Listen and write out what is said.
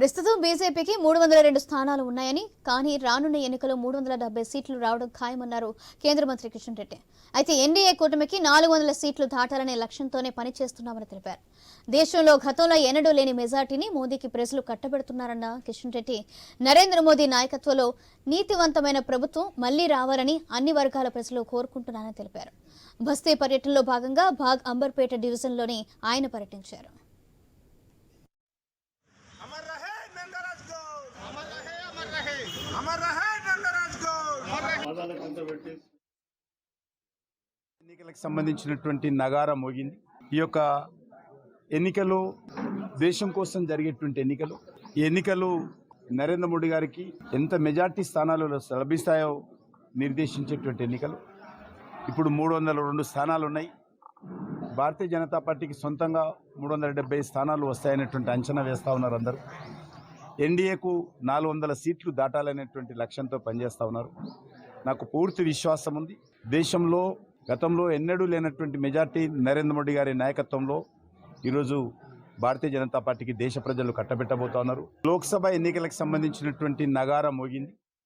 ప్రస్తుతం బీజేపీకి మూడు వందల రెండు స్థానాలు ఉన్నాయని కానీ రానున్న ఎన్నికలో మూడు వందల డెబ్బై సీట్లు రావడం ఖాయమన్నారు కేంద్ర మంత్రి కిషన్ రెడ్డి. అయితే ఎన్డీఏ కూటమికి నాలుగు వందల సీట్లు దాటాలనే లక్ష్యంతోనే పనిచేస్తున్నామని తెలిపారు. దేశంలో గతంలో ఎన్నడూ లేని మెజార్టీని మోదీకి ప్రజలు కట్టబెడుతున్నారన్న కిషన్ రెడ్డి. నరేంద్ర మోదీ నాయకత్వంలో నీతివంతమైన ప్రభుత్వం మళ్ళీ రావాలని అన్ని వర్గాల ప్రజలు కోరుకుంటున్నారని తెలిపారు. బస్తీ పర్యటనలో భాగంగా బాగ్ అంబర్పేట డివిజన్లోని ఆయన పర్యటించారు. ఎన్నికలకు సంబంధించినటువంటి నగారా మోగింది. ఈ యొక్క ఎన్నికలు దేశం కోసం జరిగేటువంటి ఎన్నికలు ఈ ఎన్నికలు నరేంద్ర మోడీ గారికి ఎంత మెజార్టీ స్థానాలు లభిస్తాయో నిర్దేశించేటువంటి ఎన్నికలు. ఇప్పుడు మూడు వందల రెండు స్థానాలు ఉన్నాయి భారతీయ జనతా పార్టీకి సొంతంగా మూడు వందల డెబ్బై స్థానాలు వస్తాయనేటువంటి అంచనా వేస్తూ ఉన్నారు అందరూ. ఎన్డీఏకు నాలుగు వందల సీట్లు దాటాలనేటువంటి లక్ష్యంతో పనిచేస్తూ ఉన్నారు. నాకు పూర్తి విశ్వాసం ఉంది. దేశంలో గతంలో ఎన్నడూ లేనటువంటి మెజార్టీ నరేంద్ర మోడీ గారి నాయకత్వంలో ఈరోజు భారతీయ జనతా పార్టీకి దేశ ప్రజలు కట్టబెట్టబోతున్నారు. లోక్సభ ఎన్నికలకు సంబంధించినటువంటి నగారం మోగింది.